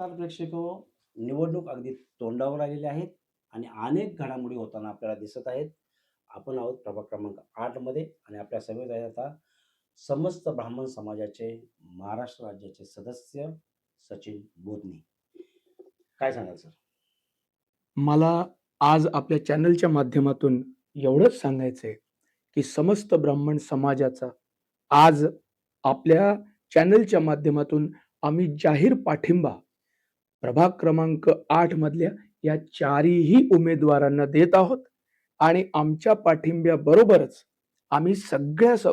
नमस्कार प्रेक्षक. निवडणूक अगदी तोंडावर आलेली आहेत आणि अनेक घडामोडी होताना आपल्याला दिसत आहेत. आपण आहोत प्रभाग क्रमांक आठमध्ये आणि आपल्या आहेत आता समस्त ब्राह्मण समाजाचे महाराष्ट्र राज्याचे सदस्य सचिन बोधने. काय सांगाल सर? मला आज आपल्या चॅनलच्या माध्यमातून एवढंच सांगायचं आहे की समस्त ब्राह्मण समाजाचा आज आपल्या चॅनलच्या माध्यमातून आम्ही जाहीर पाठिंबा प्रभाग क्रमांक आठ मधल्या या चारही उमेदवारांना देत आहोत. आणि आमच्या पाठिंब्याबरोबरच आम्ही सगळ्या स-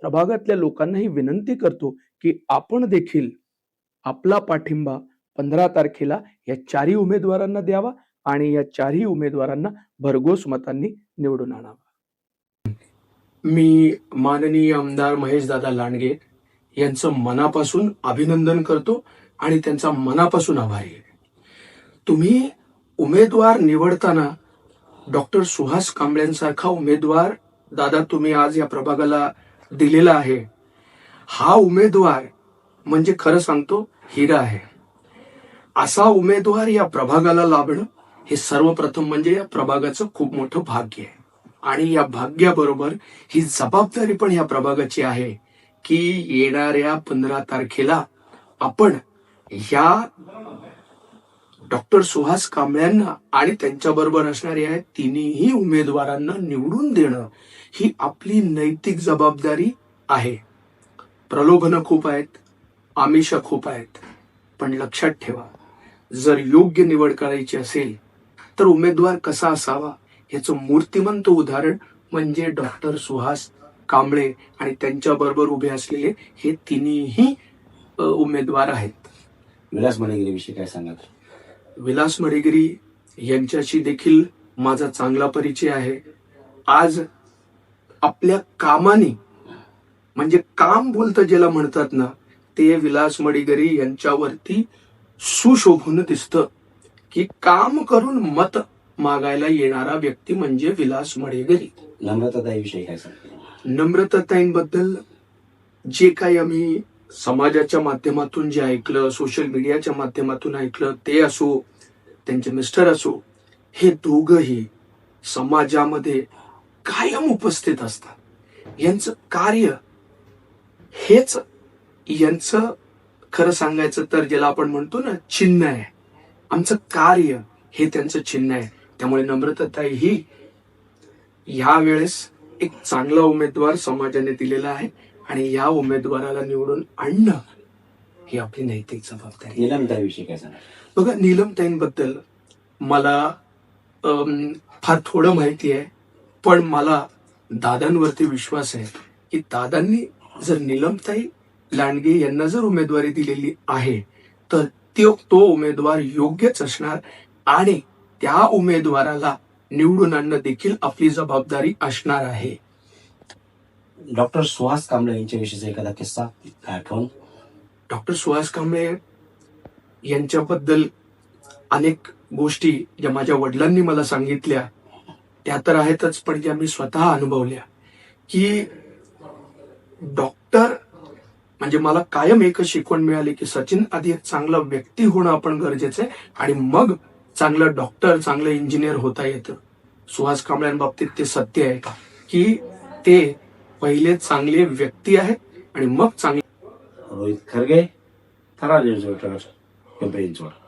प्रभागातल्या लोकांनाही विनंती करतो की आपण देखील आपला पाठिंबा पंधरा तारखेला या चारही उमेदवारांना द्यावा आणि या चारही उमेदवारांना भरघोस मतांनी निवडून आणावा. मी माननीय आमदार महेश दादा लांडगे यांचं मनापासून अभिनंदन करतो. आणि त्यांचा मनापासून आभारी आहे. तुम्ही उमेदवार निवडताना डॉक्टर सुहास कांबळेंसारखा उमेदवार दादा तुम्ही आज या प्रभागाला दिलेला आहे. हा उमेदवार म्हणजे खरं सांगतो हिरा आहे. असा उमेदवार या प्रभागाला लाभणं हे सर्वप्रथम म्हणजे या प्रभागाचं खूप मोठं भाग्य आहे. आणि या भाग्याबरोबर ही जबाबदारी पण या प्रभागाची आहे की येणाऱ्या पंधरा तारखेला आपण या डॉक्टर सुहास कांबळ्यांना आणि त्यांच्याबरोबर असणाऱ्या तिन्ही उमेदवारांना निवडून देणं ही आपली नैतिक जबाबदारी आहे. प्रलोभनं खूप आहेत आमिष खूप आहेत पण लक्षात ठेवा जर योग्य निवड करायची असेल तर उमेदवार कसा असावा याचं मूर्तिमंत उदाहरण म्हणजे डॉक्टर सुहास कांबळे आणि त्यांच्याबरोबर उभे असलेले हे तिन्ही उमेदवार आहेत. विलास मणेगिरीविषयी काय सांगाल? विलास मडेगिरी यांच्याशी देखील माझा चांगला परिचय आहे. आज आपल्या कामाने म्हणजे काम बोलतं ज्याला म्हणतात ना ते विलास मडेगिरी यांच्यावरती सुशोभून दिसतं. की काम करून मत मागायला येणारा व्यक्ती म्हणजे विलास मडेगिरी नम्रताताईविषयी काय सांगाल? नम्रताताईंबद्दल जे काही आम्ही समाजाच्या माध्यमातून जे ऐकलं सोशल मीडियाच्या माध्यमातून ऐकलं ते असो त्यांचे मिस्टर असो हे दोघंही समाजामध्ये कायम उपस्थित असतात. यांचं कार्य हेच यांचं खरं सांगायचं तर ज्याला आपण म्हणतो ना चिन्ह आहे. आमचं कार्य हे त्यांचं चिन्ह आहे. त्यामुळे नम्रताताई ही यावेळेस एक चांगला उमेदवार समाजाने दिलेला आहे. आणि या उमेदवाराला निवडून आणणं ही आपली नैतिक जबाबदारी. निलमताईविषयी काय सांगाल बघा नीलमताईंबद्दल मला अम, फार थोडं माहिती आहे पण मला दादांवरती विश्वास आहे की दादांनी जर नीलमताई लांडगे यांना जर उमेदवारी दिलेली आहे तर त्यो तो उमेदवार योग्यच असणार आणि त्या उमेदवाराला निवडून आणणं देखील आपली जबाबदारी असणार आहे डॉक्टर सुहास कांबळे यांच्याविषयीचा एखादा किस्सा काय आठवण? डॉक्टर सुहास कांबळे यांच्याबद्दल अनेक गोष्टी ज्या माझ्या वडिलांनी मला सांगितल्या त्या तर आहेतच पण ज्या मी स्वतः अनुभवल्या की डॉक्टर म्हणजे मला कायम एकच शिकवण मिळाली की सचिन आधी एक चांगला व्यक्ती होणं आपण गरजेचं आहे आणि मग चांगलं डॉक्टर चांगलं इंजिनियर होता येतं. सुहास कांबळ्यांबाबतीत ते सत्य आहे की ते पहिले चांगले व्यक्ती आहेत आणि मग चांगले रोहित खरगे थरा न्यूज पिंपरी चिंचवड